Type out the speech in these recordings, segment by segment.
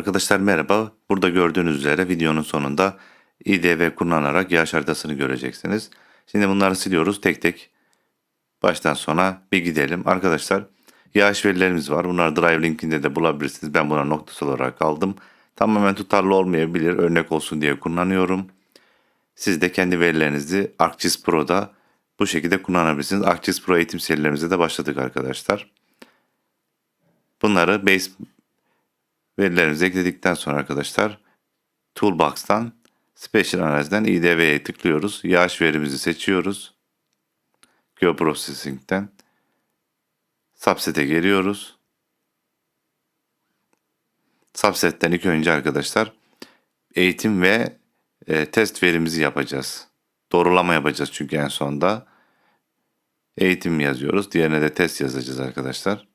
Arkadaşlar merhaba. Burada gördüğünüz üzere videonun sonunda IDV kullanarak yağış haritasını göreceksiniz. Şimdi bunları siliyoruz tek tek. Baştan sona bir gidelim. Arkadaşlar yağış verilerimiz var. Bunları Drive linkinde de bulabilirsiniz. Ben buna noktası olarak aldım. Tamamen tutarlı olmayabilir. Örnek olsun diye kullanıyorum. Siz de kendi verilerinizi ArcGIS Pro'da bu şekilde kullanabilirsiniz. ArcGIS Pro eğitim serilerimize de başladık arkadaşlar. Bunları base verilerimizi ekledikten sonra arkadaşlar Toolbox'tan Special Analiz'den IDV'ye tıklıyoruz. Yağış verimizi seçiyoruz. Geoprocessing'den Subset'e geliyoruz. Subset'ten ilk önce arkadaşlar eğitim ve e, test verimizi yapacağız. Doğrulama yapacağız çünkü en sonda. Eğitim yazıyoruz. Diğerine de test yazacağız arkadaşlar.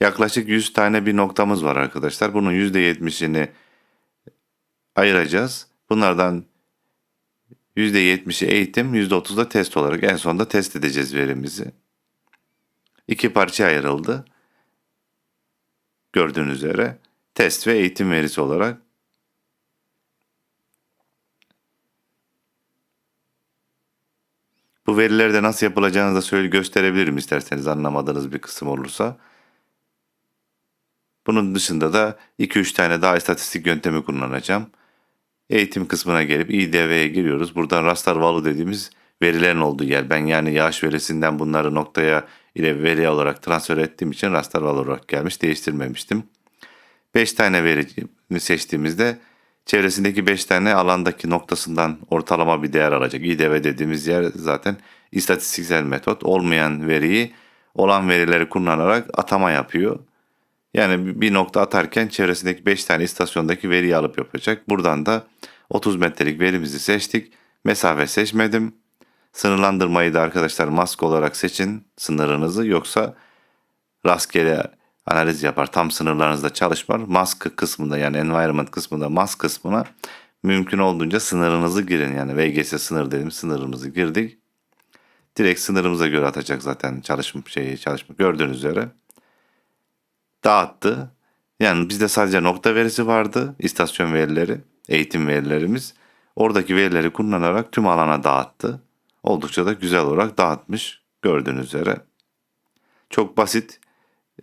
Yaklaşık 100 tane bir noktamız var arkadaşlar. Bunun %70'ini ayıracağız. Bunlardan %70'i eğitim, %30 da test olarak en sonunda test edeceğiz verimizi. İki parça ayrıldı. Gördüğünüz üzere test ve eğitim verisi olarak. Bu verilerde nasıl yapılacağını da söyle gösterebilirim isterseniz anlamadığınız bir kısım olursa. Bunun dışında da 2-3 tane daha istatistik yöntemi kullanacağım. Eğitim kısmına gelip IDV'ye giriyoruz. Buradan raster value dediğimiz verilerin olduğu yer. Ben yani yağış verisinden bunları noktaya ile veri olarak transfer ettiğim için raster value olarak gelmiş. Değiştirmemiştim. 5 tane verimi seçtiğimizde çevresindeki 5 tane alandaki noktasından ortalama bir değer alacak. IDV dediğimiz yer zaten istatistiksel metot. Olmayan veriyi olan verileri kullanarak atama yapıyor. Yani bir nokta atarken çevresindeki 5 tane istasyondaki veriyi alıp yapacak. Buradan da 30 metrelik verimizi seçtik. Mesafe seçmedim. Sınırlandırmayı da arkadaşlar mask olarak seçin sınırınızı yoksa rastgele analiz yapar. Tam sınırlarınızda çalışmar. Mask kısmında yani environment kısmında mask kısmına mümkün olduğunca sınırınızı girin. Yani VGS sınır dedim sınırımızı girdik. Direkt sınırımıza göre atacak zaten çalışma şeyi çalışma gördüğünüz üzere dağıttı. Yani bizde sadece nokta verisi vardı, istasyon verileri, eğitim verilerimiz. Oradaki verileri kullanarak tüm alana dağıttı. Oldukça da güzel olarak dağıtmış gördüğünüz üzere. Çok basit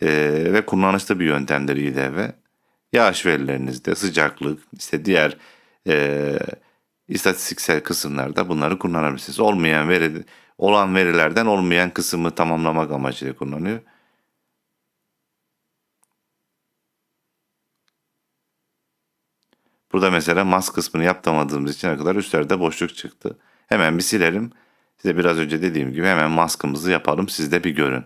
e, ve kullanışlı bir yöntemdir IDV. Yağış verilerinizde sıcaklık, işte diğer e, istatistiksel kısımlarda bunları kullanabilirsiniz. Olmayan veri, olan verilerden olmayan kısmı tamamlamak amacıyla kullanıyor. Burada mesela mask kısmını yaptamadığımız için kadar üstlerde boşluk çıktı. Hemen bir silerim. Size biraz önce dediğim gibi hemen maskımızı yapalım. Siz de bir görün.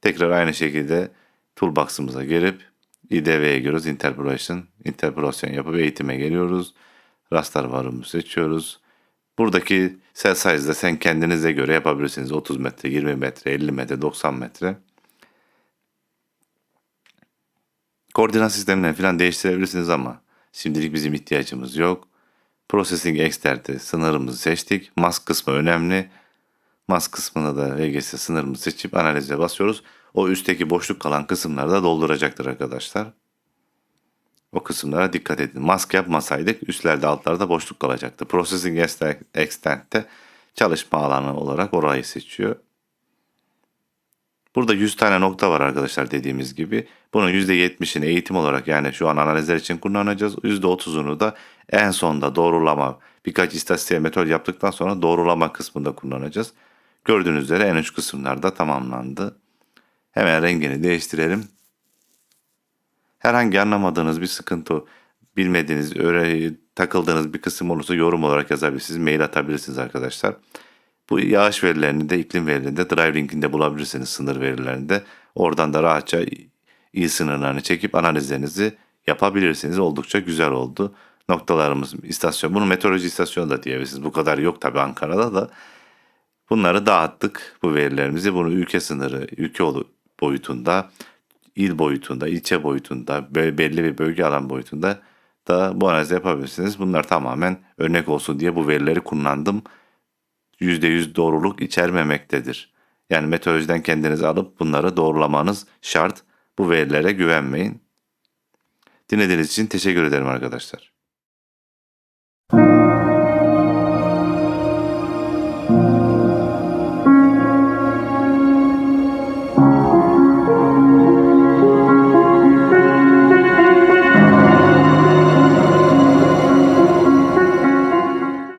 Tekrar aynı şekilde toolbox'ımıza gelip IDV'ye giriyoruz. Interpolation. Interpolation yapıp eğitime geliyoruz. Raster varımı seçiyoruz. Buradaki cell size'da sen kendinize göre yapabilirsiniz. 30 metre, 20 metre, 50 metre, 90 metre. Koordinat sistemlerini falan değiştirebilirsiniz ama Şimdilik bizim ihtiyacımız yok. Processing Exter'de sınırımızı seçtik. Mask kısmı önemli. Mask kısmına da VGS sınırımızı seçip analize basıyoruz. O üstteki boşluk kalan kısımları da dolduracaktır arkadaşlar. O kısımlara dikkat edin. Mask yapmasaydık üstlerde altlarda boşluk kalacaktı. Processing Extent'te çalışma alanı olarak orayı seçiyor. Burada 100 tane nokta var arkadaşlar dediğimiz gibi. Bunun %70'ini eğitim olarak yani şu an analizler için kullanacağız. %30'unu da en sonda doğrulama birkaç istatistik metot yaptıktan sonra doğrulama kısmında kullanacağız. Gördüğünüz üzere en uç kısımlarda tamamlandı. Hemen rengini değiştirelim. Herhangi anlamadığınız bir sıkıntı, bilmediğiniz, öyle takıldığınız bir kısım olursa yorum olarak yazabilirsiniz, mail atabilirsiniz arkadaşlar. Bu yağış verilerini de iklim verilerini de Drive bulabilirsiniz sınır verilerinde. Oradan da rahatça il sınırlarını çekip analizlerinizi yapabilirsiniz. Oldukça güzel oldu. Noktalarımız istasyon. Bunu meteoroloji istasyonu da diyebilirsiniz. Bu kadar yok tabi Ankara'da da. Bunları dağıttık bu verilerimizi. Bunu ülke sınırı, ülke boyutunda, il boyutunda, ilçe boyutunda, belli bir bölge alan boyutunda da bu analizi yapabilirsiniz. Bunlar tamamen örnek olsun diye bu verileri kullandım. %100 doğruluk içermemektedir. Yani meteorolojiden kendinizi alıp bunları doğrulamanız şart. Bu verilere güvenmeyin. Dinlediğiniz için teşekkür ederim arkadaşlar.